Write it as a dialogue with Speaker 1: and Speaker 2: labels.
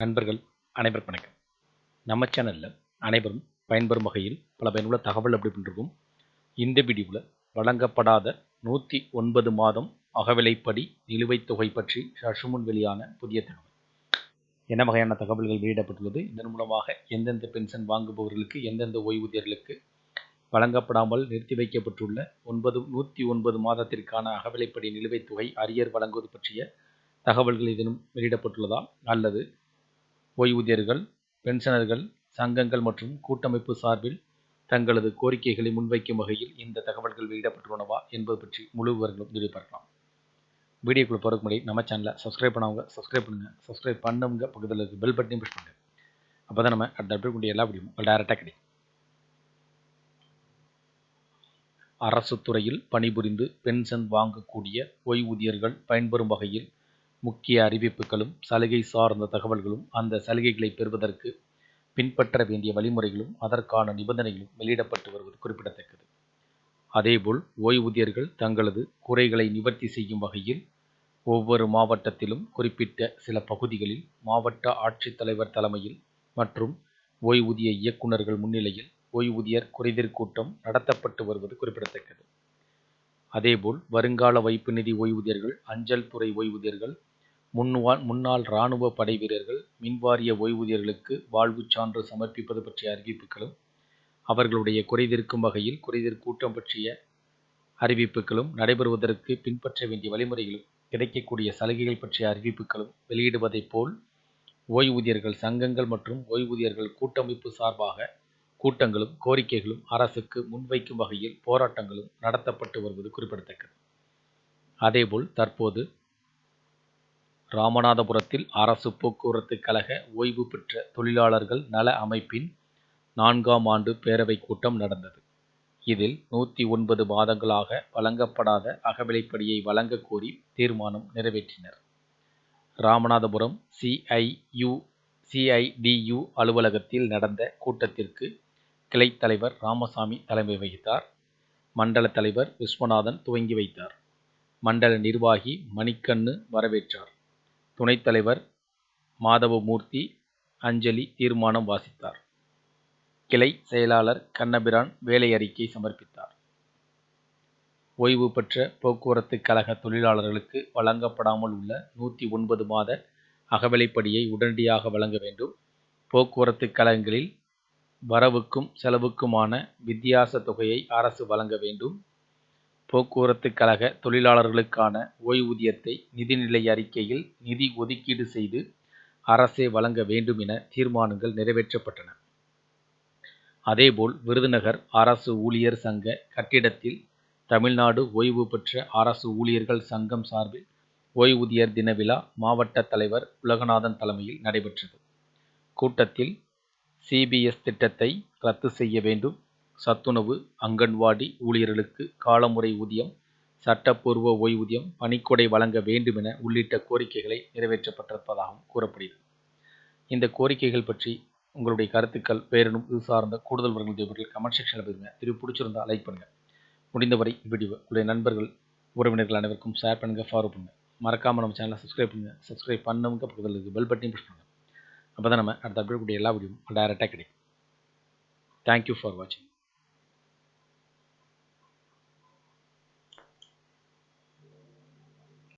Speaker 1: நண்பர்கள் அனைவருக்கும் வணக்கம். நம்ம சேனலில் அனைவரும் பயன்பெறும் வகையில் பல பயனுள்ள தகவல் அப்படி பண்ணிருக்கோம். இந்த வீடியோவில் வழங்கப்படாத நூற்றி ஒன்பது மாதம் அகவிலைப்படி நிலுவைத் தொகை பற்றி சற்றுமுன் வெளியான புதிய தகவல். என்ன வகையான தகவல்கள் வெளியிடப்பட்டுள்ளது? இதன் மூலமாக எந்தெந்த பென்ஷன் வாங்குபவர்களுக்கு எந்தெந்த ஓய்வூதியர்களுக்கு வழங்கப்படாமல் நிறுத்தி வைக்கப்பட்டுள்ள ஒன்பது நூற்றி ஒன்பது மாதத்திற்கான அகவிலைப்படி நிலுவைத் தொகை அரியர் வழங்குவது பற்றிய தகவல்கள் இதனும் வெளியிடப்பட்டுள்ளதா? அல்லது ஓய்வூதியர்கள் பென்ஷனர்கள் சங்கங்கள் மற்றும் கூட்டமைப்பு சார்பில் தங்களது கோரிக்கைகளை முன்வைக்கும் வகையில் இந்த தகவல்கள் வெளியிடப்பட்டுள்ளனவா என்பது பற்றி முழு விவரங்களும் எதிர்பார்க்கலாம் வீடியோக்குள்ள போகிறதுக்கு முன்னாடி நம்ம சேனலை சப்ஸ்கிரைப் பண்ணவங்க சப்ஸ்கிரைப் பண்ணுங்கள் சப்ஸ்கிரைப் பண்ணவங்க பக்கத்தில் இருக்க பெல் பட்டனையும் ப்ரெஸ் பண்ணுங்கள் அப்போ தான் நம்ம அடுத்த அப்டேட் கூடிய எல்லா வீடியோவும் டேரெக்டாக கிடைக்கும். அரசு துறையில் பணிபுரிந்து பென்ஷன் வாங்கக்கூடிய ஓய்வூதியர்கள் பயன்பெறும் வகையில் முக்கிய அறிவிப்புகளும் சலுகை சார்ந்த தகவல்களும் அந்த சலுகைகளை பெறுவதற்கு பின்பற்ற வேண்டிய வழிமுறைகளும் அதற்கான நிபந்தனைகளும் வெளியிடப்பட்டு வருவது குறிப்பிடத்தக்கது. அதேபோல் ஓய்வூதியர்கள் தங்களது குறைகளை நிவர்த்தி செய்யும் வகையில் ஒவ்வொரு மாவட்டத்திலும் குறிப்பிட்ட சில பகுதிகளில் மாவட்ட ஆட்சித்தலைவர் தலைமையில் மற்றும் ஓய்வூதிய இயக்குநர்கள் முன்னிலையில் ஓய்வூதியர் குறைதீர் கூட்டம் நடத்தப்பட்டு வருவது குறிப்பிடத்தக்கது. அதேபோல் வருங்கால வைப்பு நிதி ஓய்வூதியர்கள் அஞ்சல் துறை ஓய்வூதியர்கள் முன்வா முன்னாள் இராணுவ படை வீரர்கள் மின்வாரிய ஓய்வூதியர்களுக்கு வாழ்வுச் சான்று சமர்ப்பிப்பது பற்றிய அறிவிப்புகளும் அவர்களுடைய குறைதீர்க்கும் வகையில் குறைதீர் கூட்டம் பற்றிய அறிவிப்புகளும் நடைபெறுவதற்கு பின்பற்ற வேண்டிய வழிமுறைகளும் கிடைக்கக்கூடிய சலுகைகள் பற்றிய அறிவிப்புகளும் வெளியிடுவதைப் போல் ஓய்வூதியர்கள் சங்கங்கள் மற்றும் ஓய்வூதியர்கள் கூட்டமைப்பு சார்பாக கூட்டங்களும் கோரிக்கைகளும் அரசுக்கு முன்வைக்கும் வகையில் போராட்டங்களும் நடத்தப்பட்டு வருவது குறிப்பிடத்தக்கது. அதேபோல் தற்போது ராமநாதபுரத்தில் அரசு போக்குவரத்து கழக ஓய்வு பெற்ற தொழிலாளர்கள் நல அமைப்பின் நான்காம் ஆண்டு பேரவைக் கூட்டம் நடந்தது. இதில் நூற்றி ஒன்பது மாதங்களாக வழங்கப்படாத அகவிலைப்படியை வழங்க கோரி தீர்மானம் நிறைவேற்றினர். ராமநாதபுரம் சிஐயு சிஐடியு அலுவலகத்தில் நடந்த கூட்டத்திற்கு கிளைத் தலைவர் ராமசாமி தலைமை வகித்தார். மண்டல தலைவர் விஸ்வநாதன் துவங்கி வைத்தார். மண்டல நிர்வாகி மணிக்கண்ணு வரவேற்றார். துணைத் தலைவர் மாதவமூர்த்தி அஞ்சலி தீர்மானம் வாசித்தார். கிளை செயலாளர் கண்ணபிரான் வேலை அறிக்கை சமர்ப்பித்தார். ஓய்வு பெற்ற போக்குவரத்து கழக தொழிலாளர்களுக்கு வழங்கப்படாமல் உள்ள நூற்றி ஒன்பது மாத அகவிலைப்படியை உடனடியாக வழங்க வேண்டும். போக்குவரத்து கழகங்களில் வரவுக்கும் செலவுக்குமான வித்தியாச தொகையை அரசு வழங்க வேண்டும். போக்குவரத்து கழக தொழிலாளர்களுக்கான ஓய்வூதியத்தை நிதிநிலை அறிக்கையில் நிதி ஒதுக்கீடு செய்து அரசே வழங்க வேண்டும் என தீர்மானங்கள் நிறைவேற்றப்பட்டன. அதேபோல் விருதுநகர் அரசு ஊழியர் சங்க கட்டிடத்தில் தமிழ்நாடு ஓய்வு பெற்ற அரசு ஊழியர்கள் சங்கம் சார்பில் ஓய்வூதியர் தின விழா மாவட்ட தலைவர் உலகநாதன் தலைமையில் நடைபெற்றது. கூட்டத்தில் சிபிஎஸ் திட்டத்தை ரத்து செய்ய வேண்டும் சத்துணவு அங்கன்வாடி ஊழியர்களுக்கு காலமுறை ஊதியம் சட்டப்பூர்வ ஓய்வூதியம் பணிக்கொடை வழங்க வேண்டும் என உள்ளிட்ட கோரிக்கைகளை நிறைவேற்றப்பட்டிருப்பதாகவும் கூறப்படுகிறது. இந்த கோரிக்கைகள் பற்றி உங்களுடைய கருத்துக்கள் பேரனும் இது சார்ந்த கூடுதல் விவரங்கள் கமெண்ட் செக்ஷனில் போயிருங்க. இது பிடிச்சிருந்தால் லைக் பண்ணுங்கள் முடிந்தவரை வீடியோ உங்களுடைய நண்பர்கள் உறவினர்கள் அனைவருக்கும் ஷேர் பண்ணுங்கள் ஃபாலோ பண்ணுங்கள் மறக்காமல் நம்ம சேனலை சப்ஸ்கிரைப் பண்ணுங்கள் சப்ஸ்கிரைப் பண்ணவங்க பக்கத்தில் இருக்குது பெல் பட்டனையும் ப்ரெஸ் பண்ணுங்கள் அப்போ தான் நம்ம அடுத்த அப்டேட் கூடிய எல்லா வீடியோவும் டைரெக்டாக கிடைக்கும். தேங்க்யூ ஃபார் வாட்சிங்